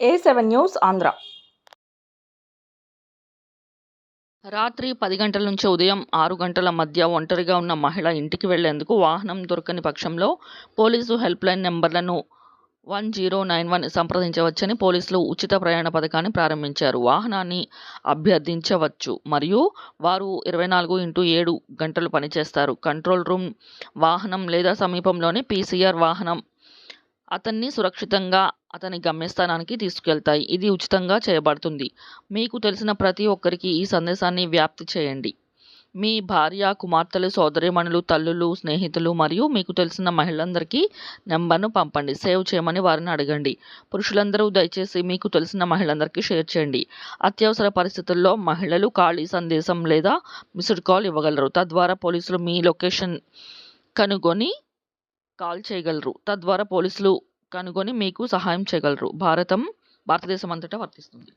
ఏ seven news Andhra. రాత్రి పది గంటల నుంచి ఉదయం ఆరు గంటల మధ్య ఒంటరిగా ఉన్న మహిళ ఇంటికి వెళ్ళేందుకు వాహనం దొరకని పక్షంలో పోలీసు హెల్ప్లైన్ నెంబర్లను వన్ జీరో నైన్ వన్ సంప్రదించవచ్చని పోలీసులు ఉచిత ప్రయాణ పథకాన్ని ప్రారంభించారు. వాహనాన్ని అభ్యర్థించవచ్చు మరియు వారు ఇరవై నాలుగు ఇంటూ ఏడు గంటలు పనిచేస్తారు. కంట్రోల్ రూమ్ వాహనం లేదా సమీపంలోని పీసీఆర్ వాహనం అతన్ని సురక్షితంగా అతని గమ్యస్థానానికి తీసుకెళ్తాయి. ఇది ఉచితంగా చేయబడుతుంది. మీకు తెలిసిన ప్రతి ఒక్కరికి ఈ సందేశాన్ని వ్యాప్తి చేయండి. మీ భార్య కుమార్తెలు సోదరీమణులు తల్లులు స్నేహితులు మరియు మీకు తెలిసిన మహిళలందరికీ నెంబర్ను పంపండి. సేవ్ చేయమని వారిని అడగండి. పురుషులందరూ దయచేసి మీకు తెలిసిన మహిళలందరికీ షేర్ చేయండి. అత్యవసర పరిస్థితుల్లో మహిళలు ఖాళీ సందేశం లేదా మిస్డ్ కాల్ ఇవ్వగలరు. తద్వారా పోలీసులు మీ లొకేషన్ కనుగొని కాల్ చేయగలరు. తద్వారా పోలీసులు కనుగొని మీకు సహాయం చేయగలరు. భారతం భారతదేశం అంతటా వర్తిస్తుంది.